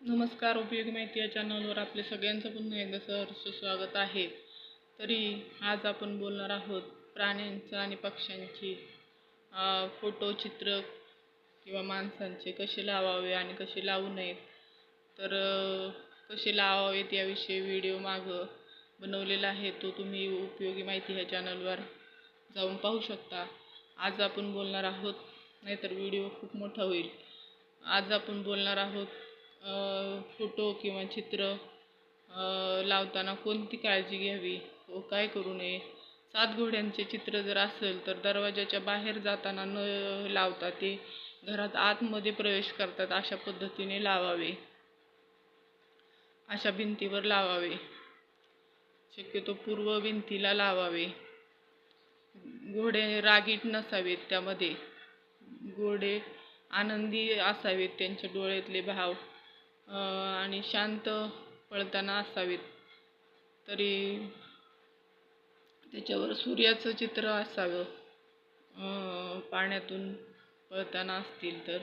नमस्कार उपयोगी माहिती या चॅनलवर आपले सगळ्यांचं पुन्हा एकदा सहर्ष स्वागत आहे. तरी आज आपण बोलणार आहोत प्राण्यांचं आणि पक्ष्यांची फोटो चित्र किंवा माणसांचे कसे लावावे आणि कसे लावू नयेत तर कसे लावावेत याविषयी व्हिडिओ मागं बनवलेला आहे तो तुम्ही उपयोगी माहिती ह्या चॅनलवर जाऊन पाहू शकता. आज आपण बोलणार आहोत नाहीतर व्हिडिओ खूप मोठा होईल. आज आपण बोलणार आहोत फोटो किंवा चित्र लावताना कोणती काळजी घ्यावी? व काय करू नये? सात घोड्यांचे चित्र जर असेल तर दरवाजाच्या बाहेर जाताना न लावता ते घरात आतमध्ये प्रवेश करतात अशा पद्धतीने लावावे. अशा भिंतीवर लावावे. शक्यतो पूर्व भिंतीला लावावे. घोडे रागीट नसावेत त्यामध्ये. घोडे आनंदी असावेत त्यांच्या डोळ्यातले भाव. आणि शांत पळताना असावेत. तरी त्याच्यावर सूर्याचं चित्र असावं. पाण्यातून पळताना असतील तर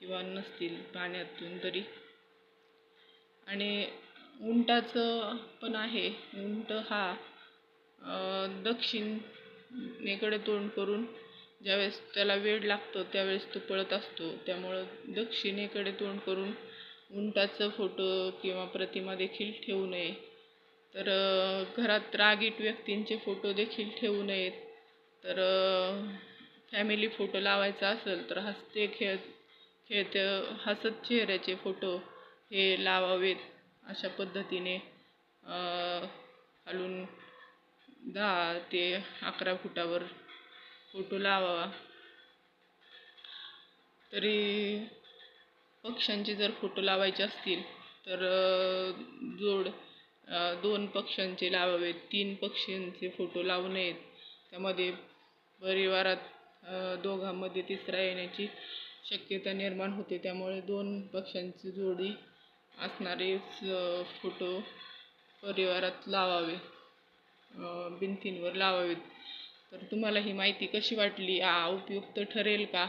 किंवा नसतील पाण्यातून तरी. आणि उंटाचं पण आहे. उंट हा दक्षिणेकडे तोंड करून ज्यावेळेस त्याला वेळ लागतो त्यावेळेस तो पळत असतो. त्यामुळं दक्षिणेकडे तोंड करून उंटाचं फोटो किंवा प्रतिमा देखील ठेवू नये. तर घरात रागीट व्यक्तींचे फोटो देखील ठेवू नयेत. तर फॅमिली फोटो लावायचा असेल तर हसते खेळ खेळते हसत चेहऱ्याचे फोटो हे लावावेत अशा पद्धतीने. खालून दहा ते अकरा फुटावर फोटो लावावा. तरी पक्ष्यांचे जर फोटो लावायचे असतील तर जोड दोन पक्ष्यांचे लावावेत तीन पक्ष्यांचे फोटो लावू नयेत. त्यामध्ये परिवारात दोघांमध्ये तिसरा येण्याची शक्यता निर्माण होते. त्यामुळे दोन पक्ष्यांची जोडी असणारेच फोटो परिवारात लावावे भिंतींवर लावावेत. तर तुम्हाला ही माहिती कशी वाटली? आ उपयुक्त ठरेल का?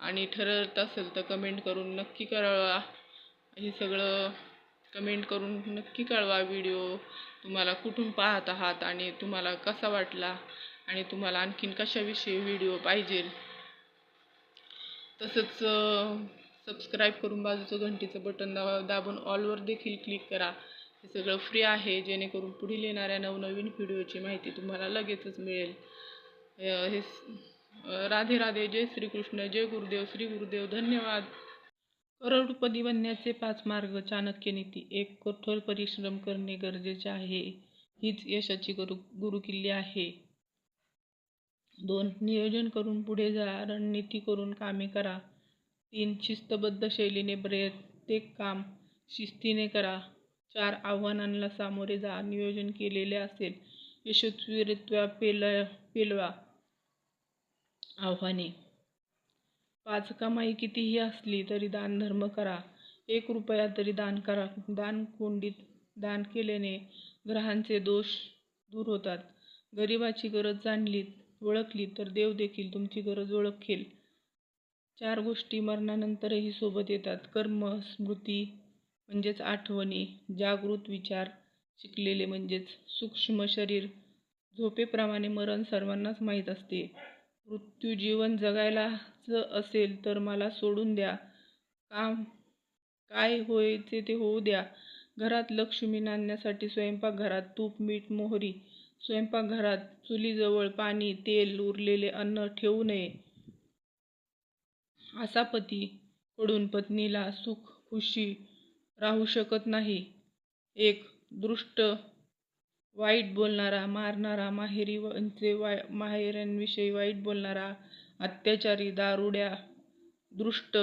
आणि ठरत असेल तर कमेंट करून नक्की कळवा. हे सगळं कमेंट करून नक्की कळवा व्हिडिओ तुम्हाला कुठून पाहत आहात आणि तुम्हाला कसा वाटला आणि तुम्हाला आणखीन कशाविषयी व्हिडिओ पाहिजे? तसंच सबस्क्राईब करून बाजूचं घंटीचं बटन दाबा दाबून ऑलवर देखील क्लिक करा. हे सगळं फ्री आहे जेणेकरून पुढील येणाऱ्या नवनवीन व्हिडिओची माहिती तुम्हाला लगेचच मिळेल. हे राधे राधे जय श्रीकृष्ण जय गुरुदेव श्री गुरुदेव धन्यवाद. करोडपदी बनण्याचे पाच मार्ग चाणक्य नीती. एक कठोर परिश्रम करणे गरजेचे आहे. हीच यशाची गुरु गुरुकिल्ली आहे. दोन नियोजन करून पुढे जा. रणनीती करून कामे करा. तीन शिस्तबद्ध शैलीने प्रत्येक काम शिस्तीने करा. चार आव्हानांना सामोरे जा. नियोजन केलेले असेल. यशस्वीरित्या पेल पेलवा. आव्हाने. पाच कमाई कितीही असली तरी दानधर्म करा. एक रुपया तरी दान करा. दान कोंडीत दान केल्याने ग्रहांचे दोष दूर होतात. गरिबाची गरज जाणली ओळखली तर देव देखील तुमची गरज ओळखेल. चार गोष्टी मरणानंतरही सोबत येतात. कर्म स्मृती म्हणजेच आठवणी जागृत विचार शिकलेले म्हणजेच सूक्ष्म शरीर. झोपेप्रमाणे मरण सर्वांनाच माहीत असते. मृत्यू जीवन जगायलाच असेल तर मला सोडून द्या. काम काय होयचे ते होऊ द्या. घरात लक्ष्मी नांदण्यासाठी स्वयंपाकघरात तूप मीठ मोहरी स्वयंपाकघरात चुलीजवळ पाणी तेल उरलेले अन्न ठेवू नये. असा पती कडून पत्नीला सुख खुशी राहू शकत नाही. एक दृष्ट वाईट बोलणारा मारणारा माहेरी वंचे वाय माहेऱ्यांविषयी वाईट बोलणारा अत्याचारी दारुड्या दृष्ट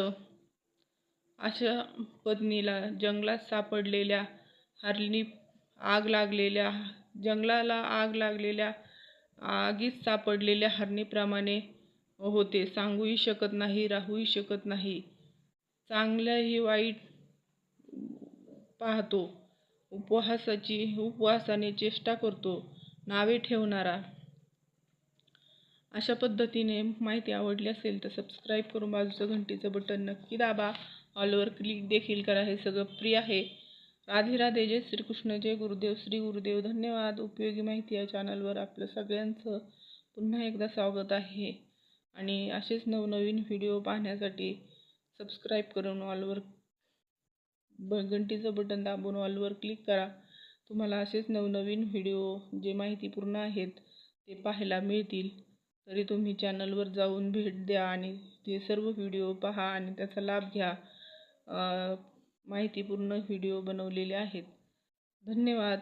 अशा पत्नीला जंगलात सापडलेल्या हरणी आग लागलेल्या जंगलाला आग लागलेल्या आगीत सापडलेल्या हरणीप्रमाणे होते. सांगूही शकत नाही राहूही शकत नाही. चांगल्याही वाईट पाहतो. उपवासाची उपवासाने चेष्टा करतो नावे ठेवणारा. अशा पद्धतीने माहिती आवडली असेल तर सबस्क्राईब करून बाजूचं घंटीचं बटन नक्की दाबा. ऑलवर क्लिक देखील करा. हे सगळं फ्री आहे. राधे राधे. जय श्रीकृष्ण. जय गुरुदेव. श्री गुरुदेव. धन्यवाद. उपयोगी माहिती या चॅनलवर आपलं सगळ्यांचं पुन्हा एकदा स्वागत आहे. आणि असेच नवनवीन व्हिडिओ पाहण्यासाठी सबस्क्राईब करून ऑलवर ब घंटीचं बटन दाबून ऑलवर क्लिक करा. तुम्हाला असेच नवनवीन व्हिडिओ जे माहितीपूर्ण आहेत ते पाहायला मिळतील. तरी तुम्ही चॅनलवर जाऊन भेट द्या आणि ते सर्व व्हिडिओ पहा आणि त्याचा लाभ घ्या. माहितीपूर्ण व्हिडिओ बनवलेले आहेत. धन्यवाद.